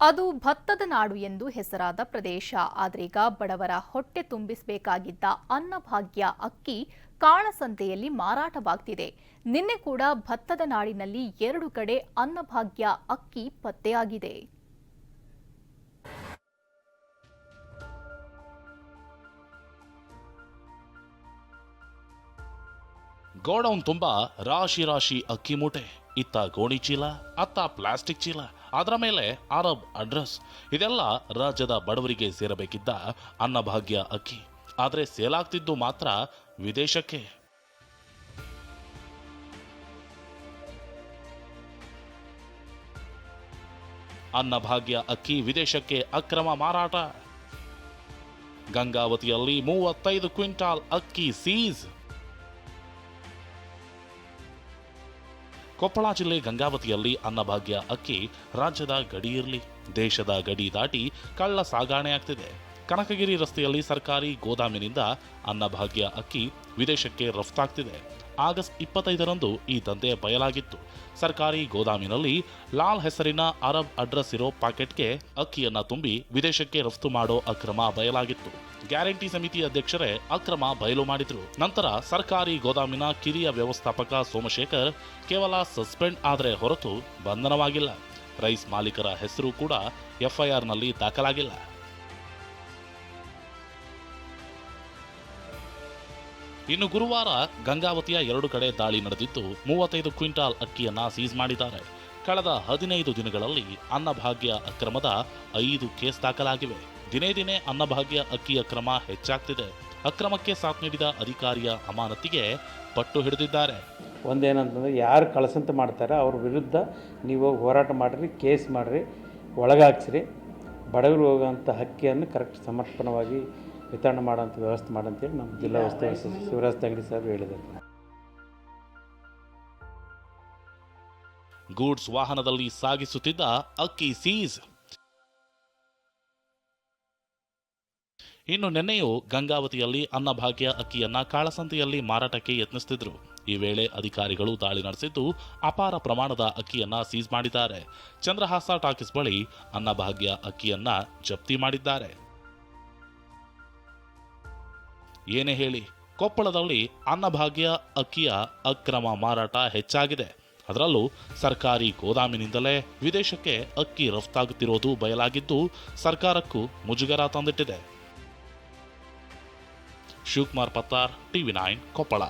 ಅದು ಭತ್ತದ ನಾಡು ಎಂದು ಹೆಸರಾದ ಪ್ರದೇಶ. ಆದ್ರೀಗ ಬಡವರ ಹೊಟ್ಟೆ ತುಂಬಿಸಬೇಕಾಗಿದ್ದ ಅನ್ನಭಾಗ್ಯ ಅಕ್ಕಿ ಕಾಳಸಂತೆಯಲ್ಲಿ ಮಾರಾಟವಾಗ್ತಿದೆ. ನಿನ್ನೆ ಕೂಡ ಭತ್ತದ ನಾಡಿನಲ್ಲಿ ಎರಡು ಕಡೆ ಅನ್ನಭಾಗ್ಯ ಅಕ್ಕಿ ಪತ್ತೆಯಾಗಿದೆ. ಗೋಡೌನ್ ತುಂಬಾ ರಾಶಿ ರಾಶಿ ಅಕ್ಕಿ ಮೂಟೆ. ಇತ್ತ ಗೋಣಿ ಚೀಲ ಅತ್ತ ಪ್ಲಾಸ್ಟಿಕ್ ಚೀಲ ಅದರ ಮೇಲೆ ಅರಬ್ ಅಡ್ರೆಸ್, ಇದೆಲ್ಲ ರಾಜ್ಯದ ಬಡವರಿಗೆ ಸೇರಬೇಕಿದ್ದ ಅನ್ನಭಾಗ್ಯ ಅಕ್ಕಿ. ಆದರೆ ಸೇಲಾಗ್ತಿದ್ದು ಮಾತ್ರ ವಿದೇಶಕ್ಕೆ. ಅನ್ನಭಾಗ್ಯ ಅಕ್ಕಿ ವಿದೇಶಕ್ಕೆ ಅಕ್ರಮ ಮಾರಾಟ. ಗಂಗಾವತಿಯಲ್ಲಿ ಮೂವತ್ತೈದು ಕ್ವಿಂಟಾಲ್ ಅಕ್ಕಿ ಸೀಸ್ ಕೊಪ್ಪಳ ಜಿಲ್ಲೆ ಗಂಗಾವತಿಯಲ್ಲಿ ಅನ್ನಭಾಗ್ಯ ಅಕ್ಕಿ ರಾಜ್ಯದ ಗಡಿ ಇರಲಿ ದೇಶದ ಗಡಿ ದಾಟಿ ಕಳ್ಳ ಸಾಗಾಣೆ ಆಗ್ತಿದೆ ಕನಕಗಿರಿ ರಸ್ತೆಯಲ್ಲಿ ಸರ್ಕಾರಿ ಗೋದಾಮಿನಿಂದ ಅನ್ನಭಾಗ್ಯ ಅಕ್ಕಿ ವಿದೇಶಕ್ಕೆ ರಫ್ತಾಗ್ತಿದೆ. ಆಗಸ್ಟ್ ಇಪ್ಪತ್ತೈದರಂದು ಈ ದಂಧೆ ಬಯಲಾಗಿತ್ತು. ಸರ್ಕಾರಿ ಗೋದಾಮಿನಲ್ಲಿ ಲಾಲ್ ಹೆಸರಿನ ಅರಬ್ ಅಡ್ರೆಸ್ ಇರೋ ಪ್ಯಾಕೆಟ್ಗೆ ಅಕ್ಕಿಯನ್ನು ತುಂಬಿ ವಿದೇಶಕ್ಕೆ ರಫ್ತು ಮಾಡೋ ಅಕ್ರಮ ಬಯಲಾಗಿತ್ತು. ಗ್ಯಾರಂಟಿ ಸಮಿತಿ ಅಧ್ಯಕ್ಷರೇ ಅಕ್ರಮ ಬಯಲು ಮಾಡಿದ್ರು. ನಂತರ ಸರ್ಕಾರಿ ಗೋದಾಮಿನ ಕಿರಿಯ ವ್ಯವಸ್ಥಾಪಕ ಸೋಮಶೇಖರ್ ಕೇವಲ ಸಸ್ಪೆಂಡ್ ಆದರೆ ಹೊರತು ಬಂಧನವಾಗಿಲ್ಲ. ರೈಸ್ ಮಾಲೀಕರ ಹೆಸರು ಕೂಡ ಎಫ್ಐಆರ್ನಲ್ಲಿ ದಾಖಲಾಗಿಲ್ಲ. ಇನ್ನು ಗುರುವಾರ ಗಂಗಾವತಿಯ ಎರಡು ಕಡೆ ದಾಳಿ ನಡೆದಿದ್ದು ಮೂವತ್ತೈದು ಕ್ವಿಂಟಾಲ್ ಅಕ್ಕಿಯನ್ನ ಸೀಸ್ ಮಾಡಿದ್ದಾರೆ. ಕಳೆದ ಹದಿನೈದು ದಿನಗಳಲ್ಲಿ ಅನ್ನಭಾಗ್ಯ ಅಕ್ರಮದ ಐದು ಕೇಸ್ ದಾಖಲಾಗಿವೆ. ದಿನೇ ದಿನೇ ಅನ್ನಭಾಗ್ಯ ಅಕ್ಕಿ ಅಕ್ರಮ ಹೆಚ್ಚಾಗ್ತಿದೆ. ಅಕ್ರಮಕ್ಕೆ ಸಾಥ್ ನೀಡಿದ ಅಧಿಕಾರಿಯ ಅಮಾನತಿಗೆ ಪಟ್ಟು ಹಿಡಿದಿದ್ದಾರೆ. ಒಂದೇನಂತಂದ್ರೆ ಯಾರು ಕಳಸಂತ ಮಾಡ್ತಾರೆ ಅವ್ರ ವಿರುದ್ಧ ನೀವು ಹೋರಾಟ ಮಾಡಿರಿ, ಕೇಸ್ ಮಾಡಿರಿ ಒಳಗಾಕ್ಸ್ರಿ ಬಡವರು ಹೋಗೋಂಥ ಹಕ್ಕಿಯನ್ನು ಕರೆಕ್ಟ್ ಸಮರ್ಪಣವಾಗಿ ವಿತರಣೆ ಮಾಡೋಂಥ ವ್ಯವಸ್ಥೆ ಮಾಡಂತೇಳಿ ನಮ್ಮ ಜಿಲ್ಲಾ ಉಸ್ತುವಾರಿ ಸಚಿವ ಶಿವರಾಜ್ ತಂಗಡಿ ಸಾಹೇಬ್ ಹೇಳಿದ್ದಾರೆ. ಗೂಡ್ಸ್ ವಾಹನದಲ್ಲಿ ಸಾಗಿಸುತ್ತಿದ್ದ ಅಕ್ಕಿ ಸೀಸ್ ಇನ್ನು ನಿನ್ನೆಯೂ ಗಂಗಾವತಿಯಲ್ಲಿ ಅನ್ನಭಾಗ್ಯ ಅಕ್ಕಿಯನ್ನ ಕಾಳಸಂತೆಯಲ್ಲಿ ಮಾರಾಟಕ್ಕೆ ಯತ್ನಿಸುತ್ತಿದ್ದರು ಈ ವೇಳೆ ಅಧಿಕಾರಿಗಳು ದಾಳಿ ನಡೆಸಿದ್ದು ಅಪಾರ ಪ್ರಮಾಣದ ಅಕ್ಕಿಯನ್ನ ಸೀಸ್ ಮಾಡಿದ್ದಾರೆ. ಚಂದ್ರಹಾಸ ಟಾಕೀಸ್ ಬಳಿ ಅನ್ನಭಾಗ್ಯ ಅಕ್ಕಿಯನ್ನ ಜಪ್ತಿ ಮಾಡಿದ್ದಾರೆ. ಏನೇ ಹೇಳಿ, ಕೊಪ್ಪಳದಲ್ಲಿ ಅನ್ನಭಾಗ್ಯ, ಅಕ್ಕಿಯ ಅಕ್ರಮ ಮಾರಾಟ ಹೆಚ್ಚಾಗಿದೆ. ಅದರಲ್ಲೂ ಸರ್ಕಾರಿ ಗೋದಾಮಿನಿಂದಲೇ ವಿದೇಶಕ್ಕೆ ಅಕ್ಕಿ ರಫ್ತಾಗುತ್ತಿರೋದು ಬಯಲಾಗಿದ್ದು, ಸರ್ಕಾರಕ್ಕೂ ಮುಜುಗರ ತಂದಿಟ್ಟಿದೆ. Shivakumar Pattar, TV nine, Koppal.